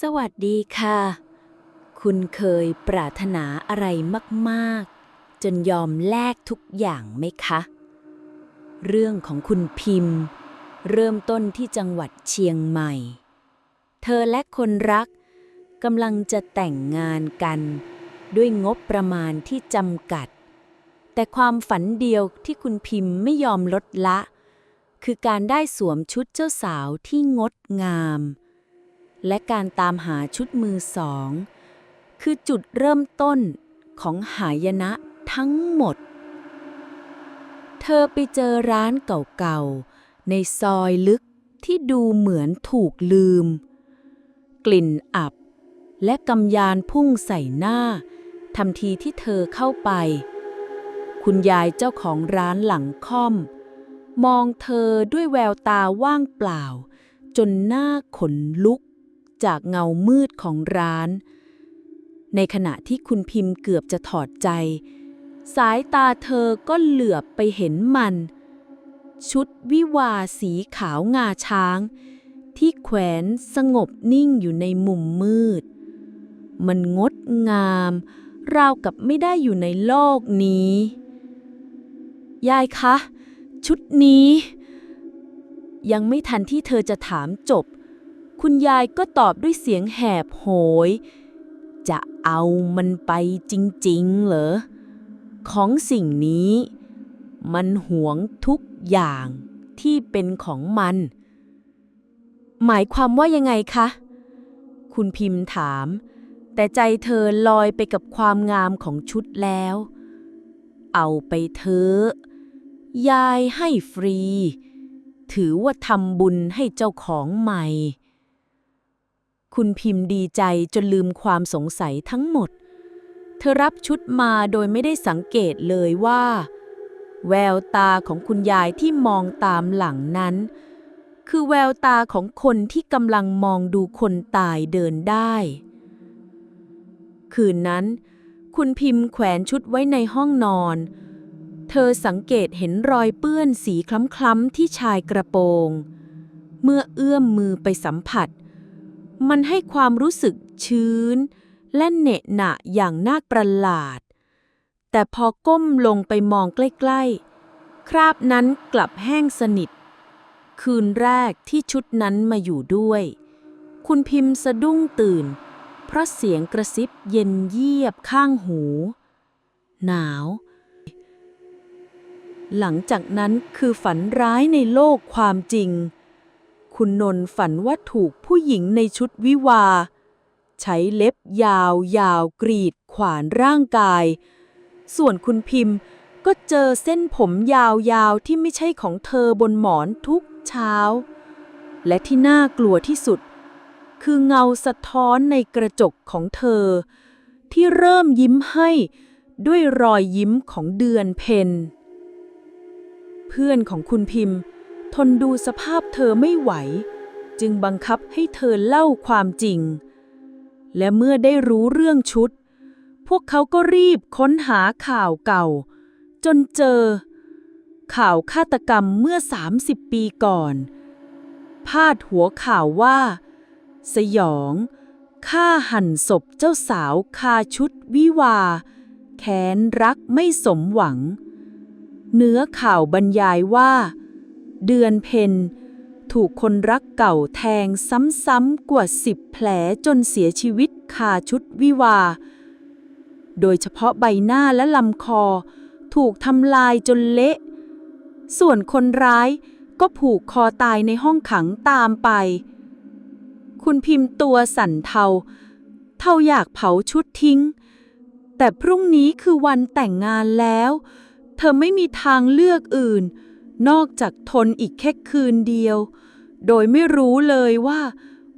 สวัสดีค่ะ คุณเคยปรารถนาอะไรมาก ๆ จนยอมแลกทุกอย่างไหมคะ เรื่องของคุณพิมพ์ เริ่มต้นที่จังหวัดเชียงใหม่ เธอและคนรักกำลังจะแต่งงานกันด้วยงบประมาณที่จำกัด แต่ความฝันเดียวที่คุณพิมพ์ไม่ยอมลดละ คือการได้สวมชุดเจ้าสาวที่งดงาม และการตามหาชุดมือสอง คือจุดเริ่มต้นของหายนะทั้งหมด เธอไปเจอร้านเก่าๆ ในซอยลึกที่ดูเหมือนถูกลืม กลิ่นอับ และกำยานพุ่งใส่หน้าทันทีที่เธอเข้าไป คุณยายเจ้าของร้านหลังค่อม มองเธอด้วยแววตาว่างเปล่า จนหน้าขนลุก จากเงามืดของร้าน ในขณะที่คุณพิมพ์เกือบจะถอดใจ สายตาเธอก็เหลือบไปเห็นมัน ชุดวิวาสีขาวงาช้าง ที่แขวนสงบนิ่งอยู่ในมุมมืด มันงดงาม ราวกับไม่ได้อยู่ในโลกนี้ ยายคะ ชุดนี้ยังไม่ทันที่เธอจะถามจบ คุณยายก็ตอบด้วยเสียงแหบโหย จะเอามันไปจริงๆเหรอ ของสิ่งนี้ มันหวงทุกอย่างที่เป็นของมัน หมายความว่ายังไงคะ คุณพิมพ์ถาม แต่ใจเธอลอยไปกับความงามของชุดแล้ว เอาไปเถอะยายให้ฟรี ถือว่าทำบุญให้เจ้าของใหม่ คุณพิมพ์ดีใจจนลืมความสงสัยทั้งหมด เธอรับชุดมาโดยไม่ได้สังเกตเลยว่า แววตาของคุณยายที่มองตามหลังนั้น คือแววตาของคนที่กำลังมองดูคนตายเดินได้ คืนนั้น คุณพิมพ์แขวนชุดไว้ในห้องนอน เธอสังเกตเห็นรอยเปื้อนสีคล้ำๆที่ชายกระโปรง เมื่อเอื้อมมือไปสัมผัส มันให้ความรู้สึกชื้น และเหนอะหนะอย่างน่าประหลาด แต่พอก้มลงไปมองใกล้ๆ คราบนั้นกลับแห้งสนิท คืนแรกที่ชุดนั้นมาอยู่ด้วย คุณพิมพ์สะดุ้งตื่น เพราะเสียงกระซิบเย็นเยียบข้างหู หนาว หลังจากนั้นคือฝันร้ายในโลกความจริง คุณนนท์ฝันว่าถูกผู้หญิงในชุดวิวา ใช้เล็บยาวยาวกรีดขวานร่างกาย ส่วนคุณพิมพ์ก็เจอเส้นผมยาวๆที่ไม่ใช่ของเธอบนหมอนทุกเช้า และที่น่ากลัวที่สุด คือเงาสะท้อนในกระจกของเธอ ที่เริ่มยิ้มให้ด้วยรอยยิ้มของเดือนเพ็ญเพื่อนของคุณพิมพ์ ทนดูสภาพเธอไม่ไหว จึงบังคับให้เธอเล่าความจริง และเมื่อได้รู้เรื่องชุด พวกเขาก็รีบค้นหาข่าวเก่า จนเจอ ข่าวฆาตกรรมเมื่อ 30 ปีก่อน พาดหัวข่าวว่า สยองฆ่าหันศพเจ้าสาวคาชุดวิวาแค้นรักไม่สมหวัง เนื้อข่าวบรรยายว่า เดือนเพ็ญถูกคนรักเก่าแทงซ้ำๆกว่าสิบแผลจนเสียชีวิตคาชุดวิวา โดยเฉพาะใบหน้าและลำคอ ถูกทำลายจนเละ ส่วนคนร้ายก็ผูกคอตายในห้องขังตามไป คุณพิมพ์ตัวสั่นเทา เท่าอยากเผาชุดทิ้ง แต่พรุ่งนี้คือวันแต่งงานแล้ว เธอไม่มีทางเลือกอื่น นอกจากทนอีกแค่คืนเดียว โดยไม่รู้เลยว่า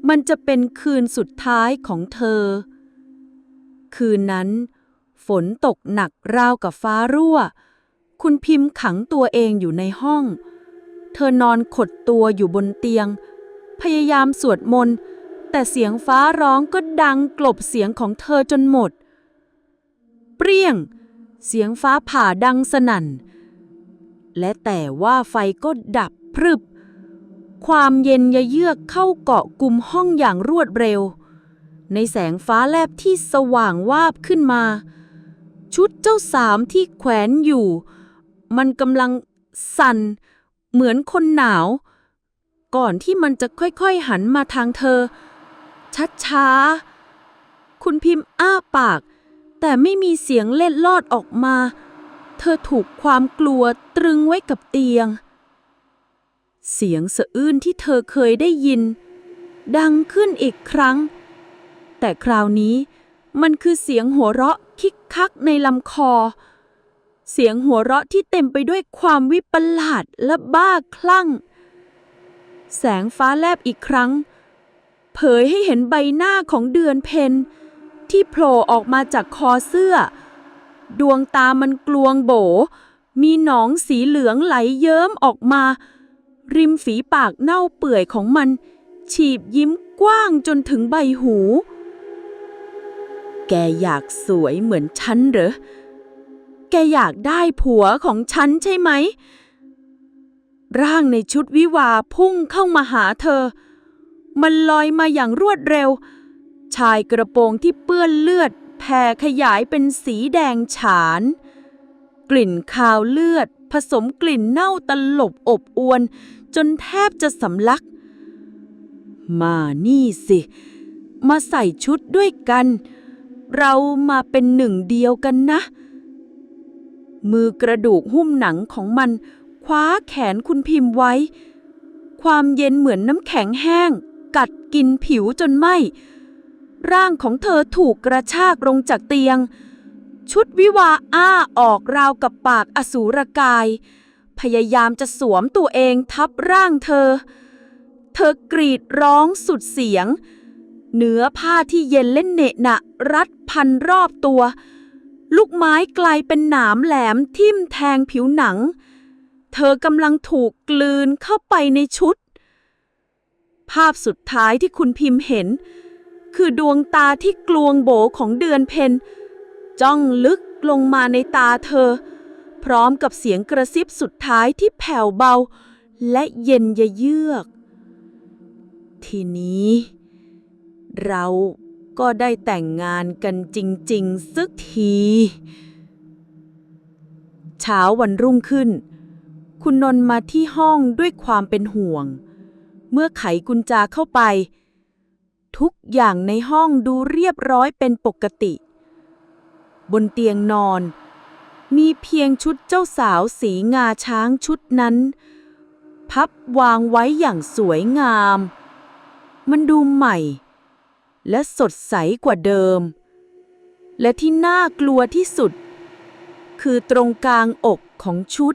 มันจะเป็นคืนสุดท้ายของเธอ คืนนั้น ฝนตกหนักราวกับฟ้ารั่ว คุณพิมพ์ขังตัวเองอยู่ในห้อง เธอนอนขดตัวอยู่บนเตียง พยายามสวดมนต์ แต่เสียงฟ้าร้องก็ดังกลบเสียงของเธอจนหมด เปรี้ยง เสียงฟ้าผ่าดังสนั่น และแต่ว่าไฟก็ดับพรึบ ความเย็นยะเยือกเข้าเกาะกลุ่มห้องอย่างรวดเร็ว ในแสงฟ้าแลบที่สว่างวาบขึ้นมา ชุดเจ้าสามที่แขวนอยู่ มันกำลังสั่นเหมือนคนหนาว ก่อนที่มันจะค่อยๆหันมาทางเธอ ช้าๆ คุณพิมพ์อ้าปาก แต่ไม่มีเสียงเล็ดลอดออกมา เธอถูกความกลัวตรึงไว้กับเตียง เสียงสะอื้นที่เธอเคยได้ยิน ดังขึ้นอีกครั้ง แต่คราวนี้มันคือเสียงหัวเราะคิกคักในลำคอ เสียงหัวเราะที่เต็มไปด้วยความวิปลาสและบ้าคลั่ง แสงฟ้าแลบอีกครั้ง เผยให้เห็นใบหน้าของเดือนเพนที่โผล่ออกมาจากคอเสื้อ ดวงตามันกลวงโบ มีหนองสีเหลืองไหลเยิ้มออกมา ริมฝีปากเน่าเปื่อยของมัน ฉีบยิ้มกว้างจนถึงใบหู แกอยากสวยเหมือนฉันเหรอ แกอยากได้ผัวของฉันใช่ไหม ร่างในชุดวิวาพุ่งเข้ามาหาเธอ มันลอยมาอย่างรวดเร็ว ชายกระโปรงที่เปื้อนเลือด แผ่ขยายเป็นสีแดงฉาน กลิ่นคาวเลือด ผสมกลิ่นเน่าตลบอบอวน จนแทบจะสำลัก มานี่สิ มาใส่ชุดด้วยกัน เรามาเป็นหนึ่งเดียวกันนะ มือกระดูกหุ้มหนังของมันคว้าแขนคุณพิมพ์ไว้ ความเย็นเหมือนน้ำแข็งแห้ง กัดกินผิวจนไหม ร่างของเธอถูกกระชากลงจากเตียง ชุดวิวาอ้าออกราวกับปากอสูรกาย พยายามจะสวมตัวเองทับร่างเธอ เธอกรีดร้องสุดเสียง เนื้อผ้าที่เย็นเล่นเนะหนะรัดพันรอบตัว ลูกไม้กลายเป็นหนามแหลมทิ่มแทงผิวหนัง เธอกำลังถูกกลืนเข้าไปในชุด ภาพสุดท้ายที่คุณพิมพ์เห็น คือดวงตาที่กลวงโบของเดือนเพนจ้องลึกลงมาในตาเธอ พร้อมกับเสียงกระซิบสุดท้ายที่แผ่วเบา และเย็นยะเยือก ทีนี้ เราก็ได้แต่งงานกันจริง ๆ สักที เช้าวันรุ่งขึ้น คุณนนมาที่ห้องด้วยความเป็นห่วง เมื่อไขกุญแจเข้าไป ทุกอย่างในห้องดูเรียบร้อยเป็นปกติ บนเตียงนอน มีเพียงชุดเจ้าสาวสีงาช้างชุดนั้น พับวางไว้อย่างสวยงาม มันดูใหม่ และสดใสกว่าเดิม และที่น่ากลัวที่สุด คือตรงกลางอกของชุด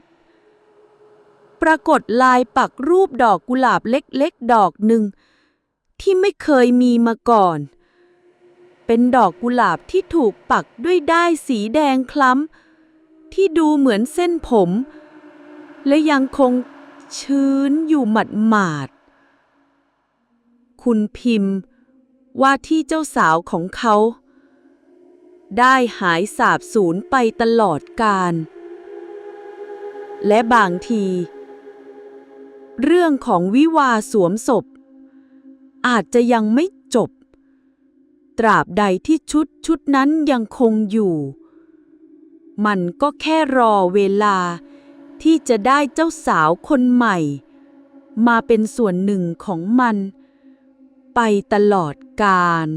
ปรากฏลายปักรูปดอกกุหลาบเล็กๆ ดอกหนึ่ง ที่ไม่เคยมีมาก่อน เป็นดอกกุหลาบที่ถูกปักด้วยด้ายสีแดงคล้ำ ที่ดูเหมือนเส้นผม และยังคงชื้นอยู่หมัดหมาดๆคุณพิมพ์ ว่าที่เจ้าสาวของเขา ได้หายสาบสูญไปตลอดกาลและบางที เรื่องของวิวาสวมศพ อาจจะยังไม่จบ ตราบใดที่ชุดชุดนั้นยังคงอยู่ มันก็แค่รอเวลาที่จะได้เจ้าสาวคนใหม่ มาเป็นส่วนหนึ่งของมัน ไปตลอดกาล